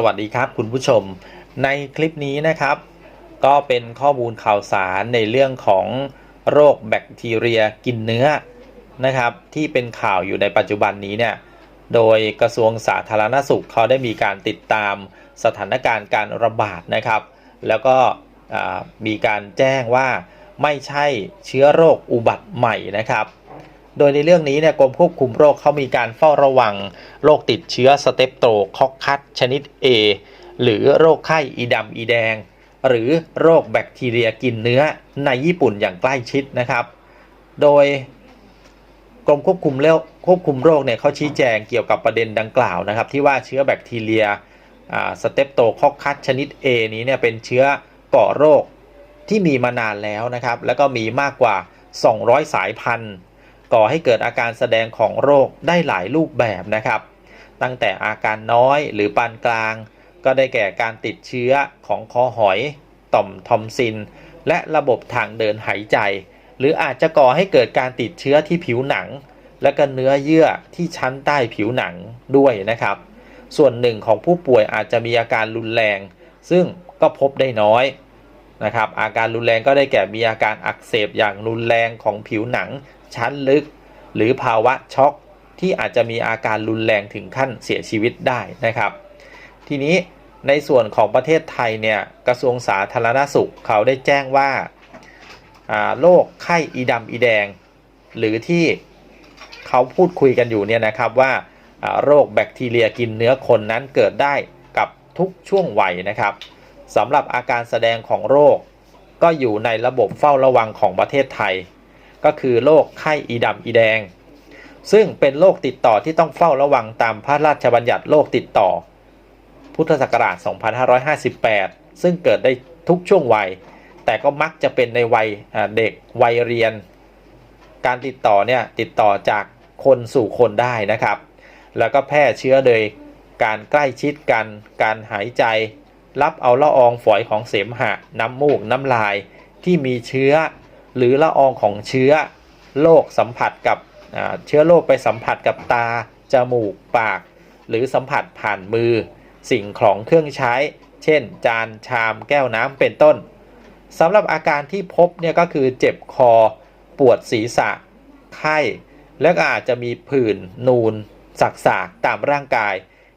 สวัสดีครับคุณผู้ชม ในคลิปนี้นะครับ ก็เป็นข้อมูลข่าวสารในเรื่องของโรคแบคทีเรียกินเนื้อนะครับ ที่เป็นข่าวอยู่ในปัจจุบันนี้เนี่ยโดยกระทรวงสาธารณสุขเขาได้มีการติดตามสถานการณ์การระบาดนะครับ แล้วก็มีการแจ้งว่าไม่ใช่เชื้อโรคอุบัติใหม่นะครับ โดยในเรื่องนี้เนี่ยกรมควบคุมโรคเขามีการเฝ้าระวังโรคติดเชื้อสเตปโตคอกคัสชนิด A หรือโรคไข้อีดำอีแดง หรือโรคแบคทีเรียกินเนื้อในญี่ปุ่นอย่างใกล้ชิดนะครับ โดยกรมควบคุมโรคควบคุมโรคเนี่ยเขาชี้แจงเกี่ยวกับประเด็นดังกล่าวนะครับ ที่ว่าเชื้อแบคทีเรียสเตปโตคอกคัสชนิด A นี้เนี่ยเป็นเชื้อก่อโรคที่มีมานานแล้วนะครับ แล้วก็มีมากกว่า 200 สายพันธุ์ ก่อให้เกิดอาการแสดงของโรคได้หลายรูปแบบนะครับ ตั้งแต่อาการน้อยหรือปานกลาง ก็ได้แก่การติดเชื้อของคอหอย ต่อมทอมซิน และระบบทางเดินหายใจ หรืออาจจะก่อให้เกิดการติดเชื้อที่ผิวหนัง และก็เนื้อเยื่อที่ชั้นใต้ผิวหนังด้วยนะครับ ส่วนหนึ่งของผู้ป่วยอาจจะมีอาการรุนแรง ซึ่งก็พบได้น้อยนะครับอาการรุนแรงก็ได้แก่มีอาการอักเสบอย่างรุนแรงของผิวหนัง ชั้นลึก หรือภาวะช็อกที่อาจจะมีอาการรุนแรงถึงขั้นเสียชีวิตได้นะครับ ทีนี้ในส่วนของประเทศไทยเนี่ยกระทรวงสาธารณสุขเขาได้แจ้งว่าาโรคไข้อีดำอีแดง หรือที่เขาพูดคุยกันอยู่เนี่ยนะครับว่าอ่าโรคแบคทีเรียกินเนื้อคนนั้นเกิดได้กับทุกช่วงวัยนะครับสำหรับอาการแสดงของโรค ก็อยู่ในระบบเฝ้าระวังของประเทศไทย ก็คือโรคไข้อีดำอีแดง ซึ่งเป็นโรคติดต่อที่ต้องเฝ้าระวังตามพระราชบัญญัติโรคติดต่อ พุทธศักราช 2558 ซึ่งเกิดได้ทุกช่วงวัย แต่ก็มักจะเป็นในวัยเด็กวัยเรียน การติดต่อเนี่ยติดต่อจากคนสู่คนได้นะครับ แล้วก็แพร่เชื้อโดยการใกล้ชิดกัน การหายใจ รับเอาละอองฝอยของเสมหะ น้ำมูก น้ำลายที่มีเชื้อ หรือละอองของเชื้อโรคสัมผัสกับเชื้อโรคไปสัมผัสกับตา จมูก ปาก หรือสัมผัสผ่านมือ สิ่งของเครื่องใช้ เช่น จานชามแก้วน้ำเป็นต้นสำหรับอาการที่พบเนี่ยก็คือเจ็บคอ ปวดศีรษะ ไข้ และก็อาจจะมีผื่น นูน สักๆตามร่างกาย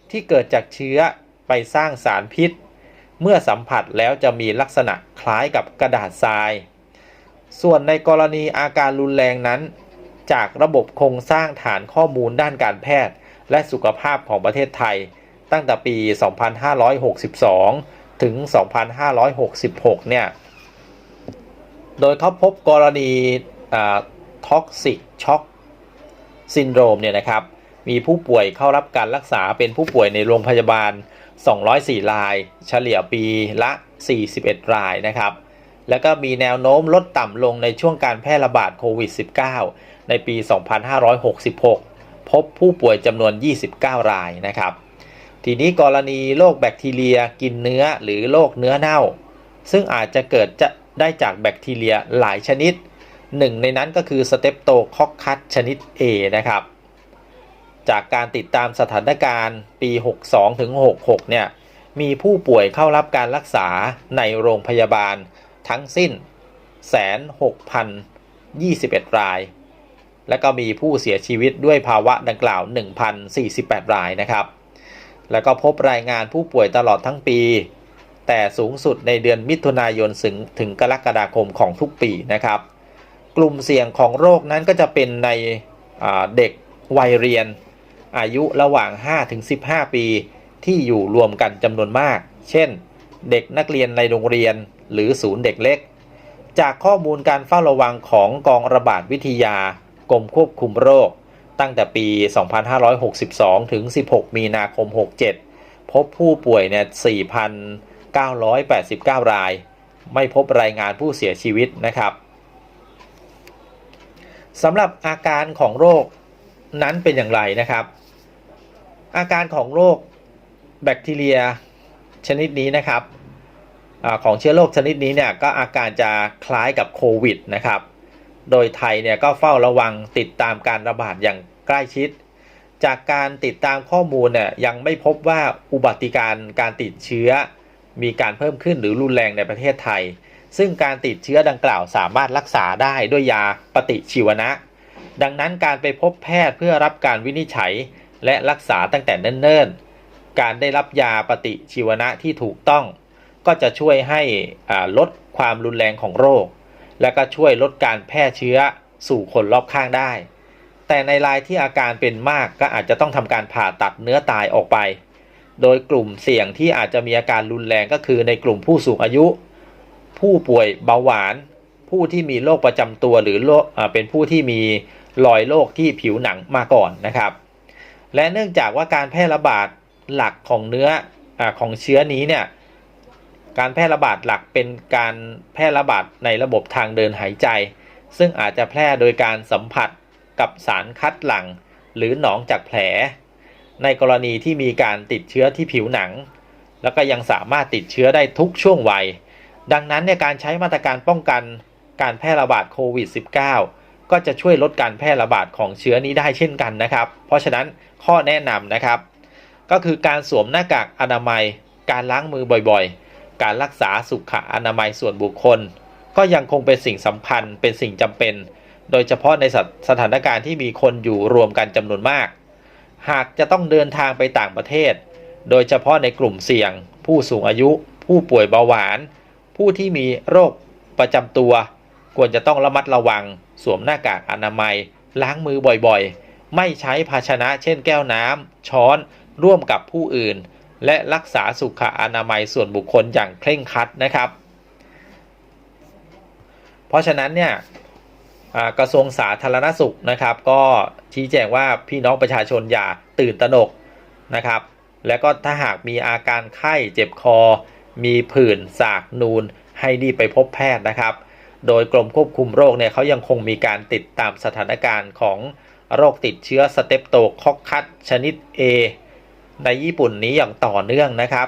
ที่เกิดจากเชื้อไปสร้างสารพิษ เมื่อสัมผัสแล้วจะมีลักษณะคล้ายกับกระดาษทราย ส่วนในกรณีอาการรุนแรงนั้น จากระบบโครงสร้างฐานข้อมูลด้านการแพทย์ และสุขภาพของประเทศไทย ตั้งแต่ปี 2562 ถึง 2566 เนี่ย โดยเขาพบกรณีท็อกซิกช็อกซินโดรมเนี่ยนะครับ มีผู้ป่วยเข้ารับการรักษาเป็นผู้ป่วยในโรงพยาบาล 204 ราย เฉลี่ยปีละ 41 รายนะครับ แล้วก็มีแนวโน้มลดต่ำลงในช่วงการแพร่ระบาดโควิด -19 ในปี 2566 พบผู้ป่วยจำนวน 29 รายนะครับ ทีนี้กรณีโรคแบคทีเรียกินเนื้อหรือโรคเนื้อเน่า ซึ่งอาจจะเกิดจะได้จากแบคทีเรียหลายชนิด หนึ่งในนั้นก็คือสเตปโตคอกคัสชนิด A นะครับ จากการติดตามสถานการณ์ปี 62-66 เนี่ย มีผู้ป่วยเข้ารับการรักษาในโรงพยาบาล ทั้งสิ้น106,021 ราย และก็มีผู้เสียชีวิตด้วยภาวะดังกล่าว 1,048 รายนะครับ แล้วก็พบรายงานผู้ป่วยตลอดทั้งปี แต่สูงสุดในเดือนมิถุนายนถึงถึงกรกฎาคมของทุกปีนะครับ กลุ่มเสี่ยงของโรคนั้นก็จะเป็นในเด็กวัยเรียน อายุระหว่าง 5-15 ปีที่อยู่รวมกันจำนวนมาก เช่น เด็กนักเรียนในโรงเรียน หรือศูนย์เด็กเล็ก จากข้อมูลการเฝ้าระวังของกองระบาดวิทยากรมควบคุมโรค ตั้งแต่ปี 2562 ถึง 16 มีนาคม 67 พบผู้ป่วยเนี่ย 4,989 ราย ไม่พบรายงานผู้เสียชีวิตนะครับสำหรับอาการของโรคนั้นเป็นอย่างไรนะครับ อาการของโรคแบคทีเรียชนิดนี้นะครับ ของเชื้อโรคชนิดนี้เนี่ยก็อาการจะคล้ายกับโควิดนะครับ โดยไทยเนี่ยก็เฝ้าระวังติดตามการระบาดอย่างใกล้ชิด จากการติดตามข้อมูลเนี่ยยังไม่พบว่าอุบัติการ์การติดเชื้อ มีการเพิ่มขึ้นหรือรุนแรงในประเทศไทย ซึ่งการติดเชื้อดังกล่าวสามารถรักษาได้ด้วยยาปฏิชีวนะ ดังนั้นการไปพบแพทย์เพื่อรับการวินิจฉัยและรักษาตั้งแต่เนิ่นๆ การได้รับยาปฏิชีวนะที่ถูกต้อง ก็จะช่วยให้ลดความรุนแรงของโรค และก็ช่วยลดการแพร่เชื้อสู่คนรอบข้างได้ แต่ในรายที่อาการเป็นมากก็อาจจะต้องทำการผ่าตัดเนื้อตายออกไป โดยกลุ่มเสี่ยงที่อาจจะมีอาการรุนแรงก็คือในกลุ่มผู้สูงอายุ ผู้ป่วยเบาหวาน ผู้ที่มีโรคประจำตัวหรือโรคเป็นผู้ที่มีรอยโรคที่ผิวหนังมาก่อนนะครับ และเนื่องจากว่าการแพร่ระบาดหลักของเนื้ออของเชื้อนี้เนี่ย การแพร่ระบาดหลักเป็นการแพร่ระบาดในระบบทางเดินหายใจ ซึ่งอาจจะแพร่โดยการสัมผัสกับสารคัดหลั่ง หรือหนองจากแผล ในกรณีที่มีการติดเชื้อที่ผิวหนัง แล้วก็ยังสามารถติดเชื้อได้ทุกช่วงวัย ดังนั้นเนี่ยการใช้มาตรการป้องกันการแพร่ระบาดโควิด -19 ก็จะช่วยลดการแพร่ระบาดของเชื้อนี้ได้เช่นกันนะครับ เพราะฉะนั้นข้อแนะนำนะครับ ก็คือการสวมหน้ากากอนามัย การล้างมือบ่อยๆ การรักษาสุขอนามัยส่วนบุคคล ก็ยังคงเป็นสิ่งสำคัญเป็นสิ่งจำเป็น โดยเฉพาะในสสถานการณ์ที่มีคนอยู่รวมกันจำนวนมาก หากจะต้องเดินทางไปต่างประเทศ โดยเฉพาะในกลุ่มเสี่ยง ผู้สูงอายุ ผู้ป่วยเบาหวาน ผู้ที่มีโรคประจำตัว ควรจะต้องระมัดระวัง สวมหน้ากากอนามัย ล้างมือบ่อยๆ ไม่ใช้ภาชนะเช่นแก้วน้ำช้อน ร่วมกับผู้อื่น และรักษาสุขอนามัยส่วนบุคคลอย่างเคร่งครัดนะครับ เพราะฉะนั้นเนี่ยกระทรวงสาธารณสุขนะครับ ก็ชี้แจงว่าพี่น้องประชาชนอย่าตื่นตระหนกนะครับ แล้วก็ถ้าหากมีอาการไข้เจ็บคอ มีผื่นสากนูนให้รีบไปพบแพทย์นะครับ โดยกรมควบคุมโรคเนี่ยเขายังคงมีการติดตามสถานการณ์ของโรคติดเชื้อสเตปโตคอกคัสชนิด A ในญี่ปุ่นนี้อย่างต่อเนื่องนะครับ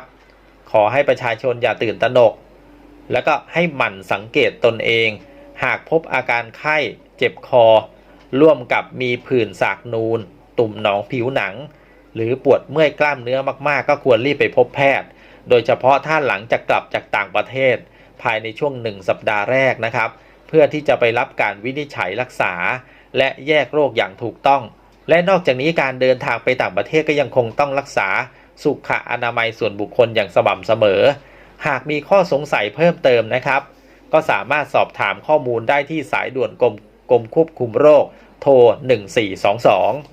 ขอให้ประชาชนอย่าตื่นตระหนก แล้วก็ให้หมั่นสังเกตตนเอง หากพบอาการไข้เจ็บคอ ร่วมกับมีผื่นสากนูน ตุ่มหนองผิวหนัง หรือปวดเมื่อยกล้ามเนื้อมากๆ ก็ควรรีบไปพบแพทย์ โดยเฉพาะถ้าหลังจากกลับจากต่างประเทศ ภายในช่วงหนึ่งสัปดาห์แรกนะครับ เพื่อที่จะไปรับการวินิจฉัยรักษา และแยกโรคอย่างถูกต้อง และนอกจากนี้การเดินทางไปต่างประเทศก็ยังคงต้องรักษาสุขอนามัยส่วนบุคคลอย่างสม่ำเสมอ หากมีข้อสงสัยเพิ่มเติมนะครับ ก็สามารถสอบถามข้อมูลได้ที่สายด่วนกรมกรมควบคุมโรค โทร 1422